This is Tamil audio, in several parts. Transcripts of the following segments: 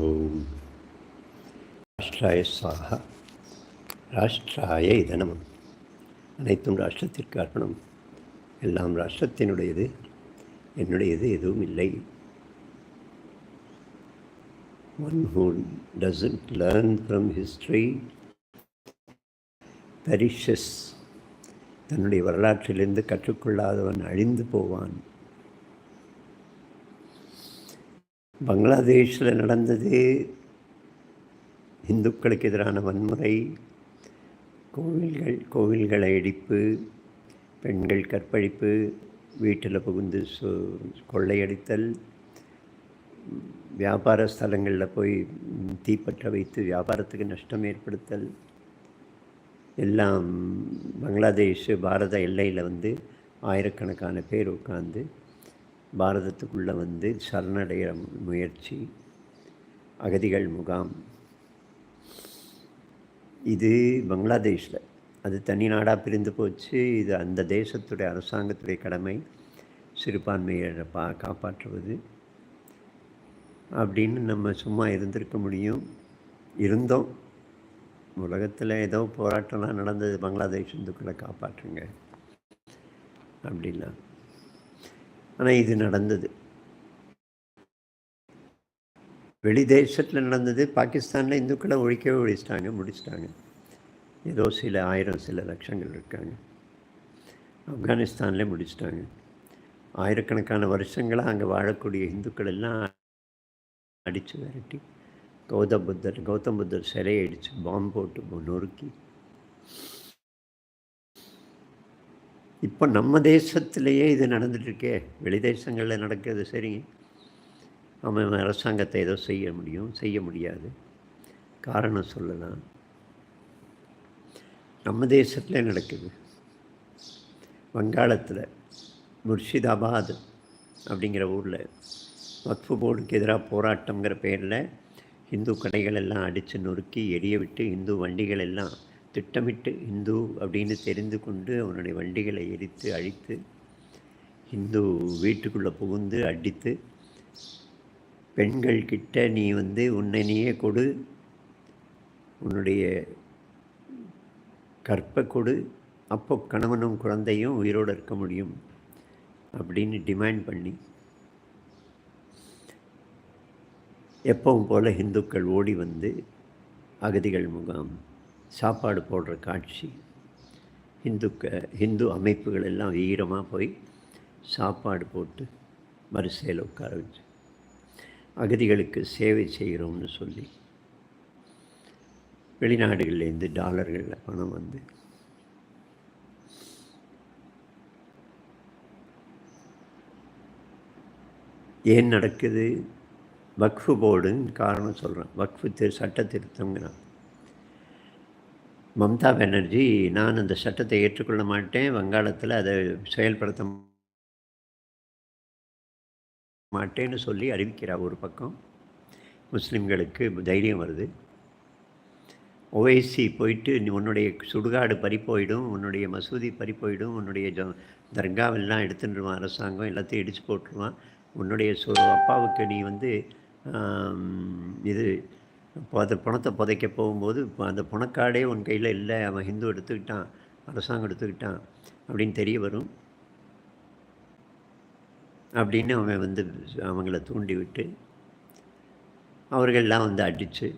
ஓம் ராஷ்டிராய சாகா ராஷ்டிராய இதனமம் அனைத்தும் ராஷ்டிரத்திற்கு அர்ப்பணம். எல்லாம் ராஷ்டிரத்தினுடையது என்னுடையது எதுவும் இல்லை. One who doesn't learn from history perishes தன்னுடைய வரலாற்றிலிருந்து கற்றுக்கொள்ளாதவன் அழிந்து போவான். பங்களாதேஷில் நடந்தது. இந்துக்களுக்கு எதிரான வன்முறை கோவில்கள் கோவில்களை இடிப்பு பெண்கள் கற்பழிப்பு வீட்டில் புகுந்து சு கொள்ளையடித்தல் வியாபார ஸ்தலங்களில் போய் தீப்பற்ற வைத்து வியாபாரத்துக்கு நஷ்டம் ஏற்படுத்தல். எல்லாம் பங்களாதேஷ் பாரத எல்லையில் வந்து ஆயிரக்கணக்கான பேர் உட்காந்து பாரதத்துக்குள்ளே வந்து சரணடைய முயற்சி அகதிகள் முகாம். இது பங்களாதேஷில். அது தனி நாடாக பிரிந்து போச்சு. இது அந்த தேசத்துடைய அரசாங்கத்துடைய கடமை. சிறுபான்மையை பா காப்பாற்றுவது. அப்படின்னு நம்ம சும்மா இருந்திருக்க முடியும். இருந்தோம். உலகத்தில் ஏதோ போராட்டம்லாம் நடந்தது. பங்களாதேஷ் இந்துக்களை காப்பாற்றுங்க. அப்படிலாம் ஆனால் இது நடந்தது. வெளி தேசத்தில் நடந்தது பாகிஸ்தானில் இந்துக்களை ஒழிக்கவே ஒழிச்சிட்டாங்க முடிச்சிட்டாங்க. ஏதோ சில ஆயிரம் சில லட்சங்கள் இருக்காங்க. ஆப்கானிஸ்தான்லேயே முடிச்சிட்டாங்க. ஆயிரக்கணக்கான வருஷங்களாக அங்கே வாழக்கூடிய இந்துக்கள் எல்லாம் அடித்து விரட்டி கௌதம் புத்தர் கௌதம் புத்தர் சிலையை அடித்து பாம்பு போட்டு நொறுக்கி இப்போ நம்ம தேசத்திலேயே இது நடந்துட்டுருக்கே. வெளி தேசங்களில் நடக்கிறது சரி. அவன் அரசாங்கத்தை ஏதோ செய்ய முடியும் செய்ய முடியாது. காரணம் சொல்லலாம். நம்ம தேசத்தில் நடக்குது. வங்காளத்தில் முர்ஷிதாபாத் அப்படிங்கிற ஊரில் வக்ஃபு போர்டுக்கு எதிராக போராட்டங்கிற பேரில் இந்து கடைகள் எல்லாம் அடித்து நொறுக்கி எரிய விட்டு இந்து வண்டிகள் எல்லாம் திட்டமிட்டு இந்து அப்படின்னு தெரிந்து கொண்டு அவனுடைய வண்டிகளை எரித்து அழித்து இந்து வீட்டுக்குள்ளே புகுந்து அடித்து பெண்கள் கிட்ட நீ வந்து உன்னை நீயே கொடு உன்னுடைய கற்பை கொடு அப்போ கணவனும் குழந்தையும் உயிரோடு இருக்க முடியும் அப்படின்னு டிமாண்ட் பண்ணி எப்பவும் போல் இந்துக்கள் ஓடி வந்து அகதிகள் முகாம் சாப்பாடு போடுற காட்சி. இந்துக்க இந்து அமைப்புகள் எல்லாம் வீரமாக போய் சாப்பாடு போட்டு வரிசையில் உட்கார வச்சு அகதிகளுக்கு சேவை செய்கிறோம்னு சொல்லி வெளிநாடுகள்லேருந்து டாலர்களில் பணம் வந்து ஏன் நடக்குது? வக்ஃபு போர்டுன்னு காரணம் சொல்கிறேன் வக்ஃபு திரு சட்ட திருத்தங்கிறான் மம்தா பானர்ஜி நான் அந்த சட்டத்தை ஏற்றுக்கொள்ள மாட்டேன். வங்காளத்தில் அதை செயல்படுத்த மாட்டேன்னு சொல்லி அறிவிக்கிறார் ஒரு பக்கம். முஸ்லீம்களுக்கு தைரியம் வருது. ஓவைசி போயிட்டு உன்னுடைய சுடுகாடு பறி போயிடும் உன்னுடைய மசூதி பறி போயிடும் உன்னுடைய ஜ தர்காவெல்லாம் எடுத்துட்டுருவான் அரசாங்கம் எல்லாத்தையும் இடித்து போட்டுருவான். உன்னுடைய சொ அப்பாவுக்கு நீ வந்து இது இப்போ அந்த பணத்தை புதைக்க போகும்போது இப்போ அந்த பணக்காடே உன் கையில் இல்லை அவன் ஹிந்து எடுத்துக்கிட்டான் அரசாங்கம் எடுத்துக்கிட்டான் அப்படின்னு தெரிய வரும். அப்படின்னு அவன் வந்து அவங்கள தூண்டி விட்டு அவர்கள்லாம் வந்து அடித்து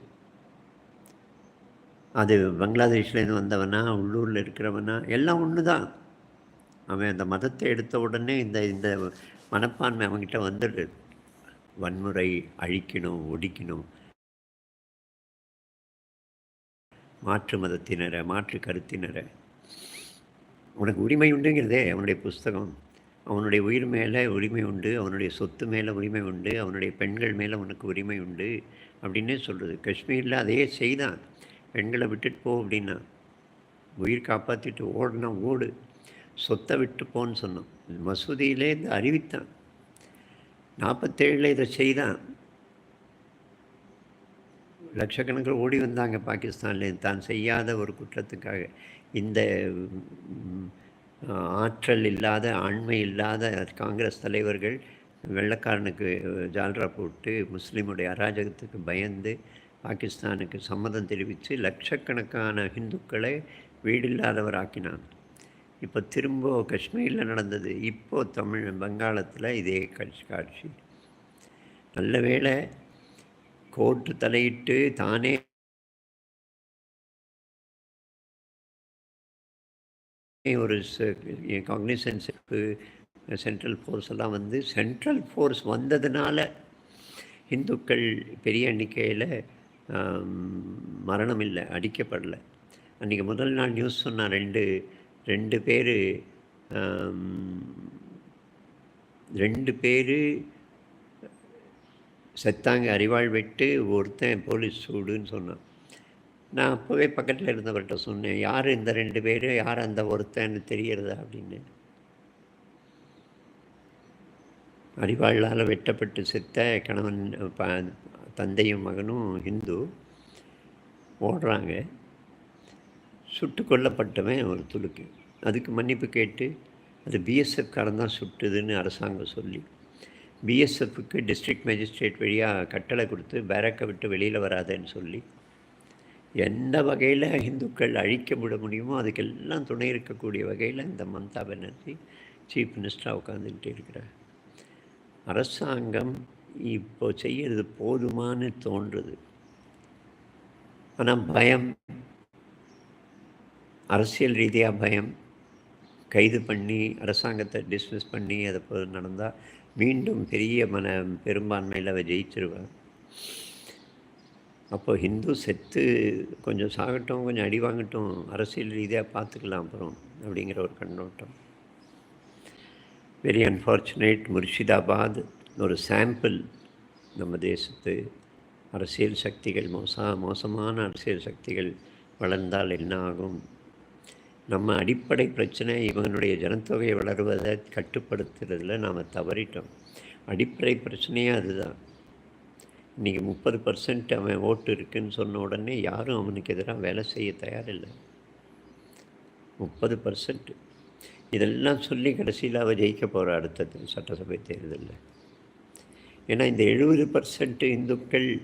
அது பங்களாதேஷ்லேருந்து வந்தவனா உள்ளூரில் இருக்கிறவனா எல்லாம் ஒன்று தான். அவன் அந்த மதத்தை எடுத்த உடனே இந்த இந்த மனப்பான்மை அவங்ககிட்ட வந்துடுது. வன்முறை அழிக்கணும் ஒடிக்கணும். மாற்று மதத்தினரை மாற்று கருத்தினரை. உனக்கு உரிமை உண்டுங்கிறதே அவனுடைய புஸ்தகம். அவனுடைய உயிர் மேலே உரிமை உண்டு அவனுடைய சொத்து மேலே உரிமை உண்டு அவனுடைய பெண்கள் மேலே உனக்கு உரிமை உண்டு அப்படின்னே சொல்கிறது காஷ்மீரில் அதையே செய்தான். பெண்களை விட்டுட்டு போ அப்படின்னா. உயிர் காப்பாற்றிட்டு ஓடுனா ஓடு. சொத்தை விட்டு போன்னு சொன்னோம் மசூதியிலே இந்த அறிவித்தான். நாற்பத்தேழில் இதை செய்தான். லட்சக்கணக்கில் ஓடி வந்தாங்க பாகிஸ்தான்லேருந்து தான் செய்யாத ஒரு குற்றத்துக்காக. இந்த ஆற்றல் இல்லாத ஆண்மை இல்லாத காங்கிரஸ் தலைவர்கள் வெள்ளக்காரனுக்கு ஜால்ரா போட்டு முஸ்லீமுடைய அராஜகத்துக்கு பயந்து பாகிஸ்தானுக்கு சம்மதம் தெரிவித்து லட்சக்கணக்கான ஹிந்துக்களை வீடில்லாதவர் ஆக்கினான் இப்போ திரும்ப காஷ்மீரில் நடந்தது. இப்போது தமிழ் வங்காளத்தில் இதே காட்சி காட்சி. நல்ல வேளை கோர்ட்டு தலையிட்டு தானே ஒரு காக்னிசன்ஸுக்கு சென்ட்ரல் ஃபோர்ஸ் எல்லாம் வந்து சென்ட்ரல் ஃபோர்ஸ் வந்ததுனால இந்துக்கள் பெரிய எண்ணிக்கையில் மரணம் இல்லை அடிக்கப்படலை. அன்றைக்கி முதல் நாள் நியூஸ் சொன்னால் ரெண்டு ரெண்டு பேர் ரெண்டு பேர் செத்தாங்க அறிவாள் வெட்டு ஒருத்தன் போலீஸ் சூடுன்னு சொன்னான். நான் அப்போவே பக்கத்தில் இருந்தவர்கிட்ட சொன்னேன் யார் இந்த ரெண்டு பேர்? யார் அந்த ஒருத்தன்னு தெரியறதா? அப்படின்னு. அறிவாளால் வெட்டப்பட்டு செத்த கணவன் ப தந்தையும் மகனும் ஹிந்து ஓடுறாங்க. சுட்டு கொல்லப்பட்டவன் ஒரு துளுக்கு அதுக்கு மன்னிப்பு கேட்டு அது பிஎஸ்எஃப்காரன் தான் சுட்டுதுன்னு அரசாங்கம் சொல்லி பிஎஸ்எஃப்க்கு டிஸ்ட்ரிக்ட் மேஜிஸ்ட்ரேட் வழியாக கட்டளை கொடுத்து பேரக்கை விட்டு வெளியில் வராதேன்னு சொல்லி எந்த வகையில் இந்துக்கள் அழிக்க விட முடியுமோ அதுக்கெல்லாம் துணை இருக்கக்கூடிய வகையில் இந்த மம்தா பானர்ஜி சீஃப் மினிஸ்டராக உட்காந்துக்கிட்டு இருக்கிறார். அரசாங்கம் இப்போ செய்கிறது போதுமானு தோன்றுது. ஆனால் பயம் அரசியல் ரீதியாக பயம் கைது பண்ணி அரசாங்கத்தை டிஸ்மிஸ் பண்ணி அதை நடந்தால் மீண்டும் பெரிய மன பெரும்பான்மையில் அவ ஜெயிச்சிருவார் அப்போது ஹிந்து செத்து கொஞ்சம் சாகட்டும் கொஞ்சம் அடி வாங்கட்டும் அரசியல் ரீதியாக பார்த்துக்கலாம் அப்புறம் அப்படிங்கிற ஒரு கண்ணோட்டம். வெரி அன்ஃபார்ச்சுனேட் முர்ஷிதாபாத் ஒரு சாம்பிள் நம்ம தேசத்து. அரசியல் சக்திகள் மோசா மோசமான அரசியல் சக்திகள் வளர்ந்தால் என்ன ஆகும்? நம்ம அடிப்படை பிரச்சனை இவனுடைய ஜனத்தொகை வளருவதை கட்டுப்படுத்துறதுல நாம் தவறிட்டோம். அடிப்படை பிரச்சனையே அதுதான். இன்றைக்கி முப்பது பர்சன்ட் அவன் ஓட்டு இருக்குன்னு சொன்ன உடனே யாரும் அவனுக்கு எதிராக வேலை செய்ய தயாரில்லை. முப்பது பர்சன்ட் இதெல்லாம் சொல்லி கடைசியில் அவள் ஜெயிக்க போகிற அடுத்த சட்டசபை தேர்தலில். ஏன்னா இந்த எழுபது பர்சன்ட் இந்துக்கள்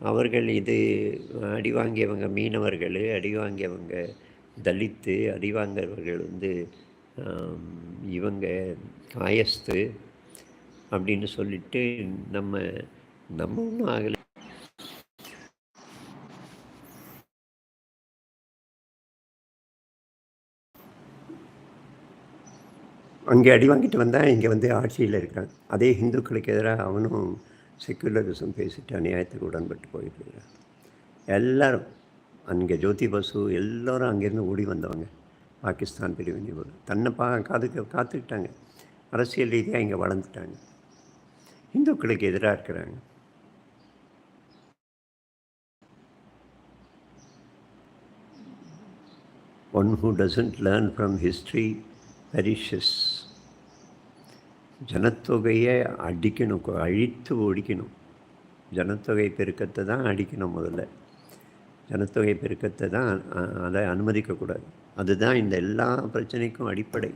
அவர்கள் இது அடி வாங்கியவங்க மீனவர்கள் அடி வாங்கியவங்க தலித்து அடி வந்து இவங்க காயஸ்து அப்படின்னு சொல்லிட்டு நம்ம நம்ம ஒன்றும் ஆகலை. அங்கே அடி வாங்கிட்டு வந்தால் இங்கே வந்து ஆட்சியில் இருக்கிறான் அதே ஹிந்துக்களுக்கு எதிராக அவனும் செக்குலரிசம் பேசிட்டு அநியாயத்துக்கு உடன்பட்டு போயிட்டு இருக்கிறான். எல்லோரும் அங்கே ஜோதி பசு எல்லோரும் அங்கேருந்து ஓடி வந்தவங்க. பாகிஸ்தான் பிரிவினை தன்னை பா காதுக்கு காத்துக்கிட்டாங்க. அரசியல் ரீதியாக இங்கே வளர்ந்துட்டாங்க. இந்துக்களுக்கு எதிராக இருக்கிறாங்க. One who doesn't learn from history perishes ஜனத்தொகையை அடிக்கணும் அழித்து ஒழிக்கணும். ஜனத்தொகை பெருக்கத்தை தான் அடிக்கணும் முதல்ல. ஜனத்தொகை பெருக்கத்தை தான் அதை அனுமதிக்கக்கூடாது. அதுதான் இந்த எல்லா பிரச்சனைக்கும் அடிப்படை.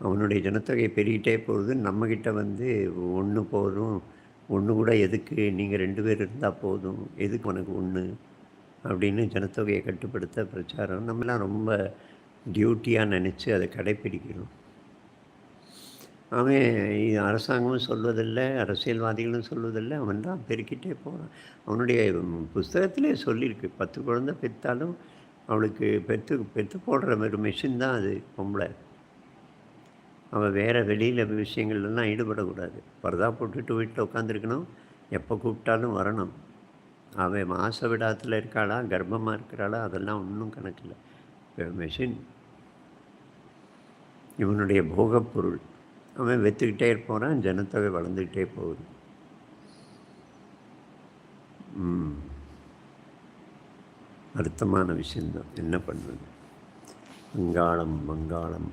அவனுடைய ஜனத்தொகை பெருகிட்டே போகுது. நம்மக்கிட்ட வந்து ஒன்று போதும். ஒன்று கூட எதுக்கு? நீங்கள் ரெண்டு பேர் இருந்தால் போதும். எதுக்கு உனக்கு ஒன்று அப்படின்னு ஜனத்தொகையை கட்டுப்படுத்த பிரச்சாரம். நம்மளாம் ரொம்ப டியூட்டியாக நினச்சி அதை கடைப்பிடிக்கணும் அவன் அரசாங்கமும் சொல்வதில்லை அரசியல்வாதிகளும் சொல்வதில்லை. அவன் தான் பெருக்கிட்டே போகிறான் அவனுடைய புஸ்தகத்திலே சொல்லியிருக்கு பத்து குழந்தை பெற்றாலும் அவளுக்கு பெற்று பெற்று போடுற ஒரு மிஷின் தான் அது பொம்பளை. அவன் வேறு வெளியில் விஷயங்கள்லாம் ஈடுபடக்கூடாது. பரதா போட்டுட்டு வீட்டில் உட்காந்துருக்கணும் எப்போ கூப்பிட்டாலும் வரணும். அவன் மாச விடாத்தில் இருக்காளா கர்ப்பமாக இருக்கிறாளா அதெல்லாம் ஒன்றும் கணக்கில்லை. மெஷின் இவனுடைய போகப்பொருள். அவன் வெத்துக்கிட்டே போகிறான் ஜனத்தொகை வளர்ந்துக்கிட்டே போகுது. அர்த்தமான விஷயந்தான் என்ன பண்ணுறது? வங்காளம் வங்காளம்.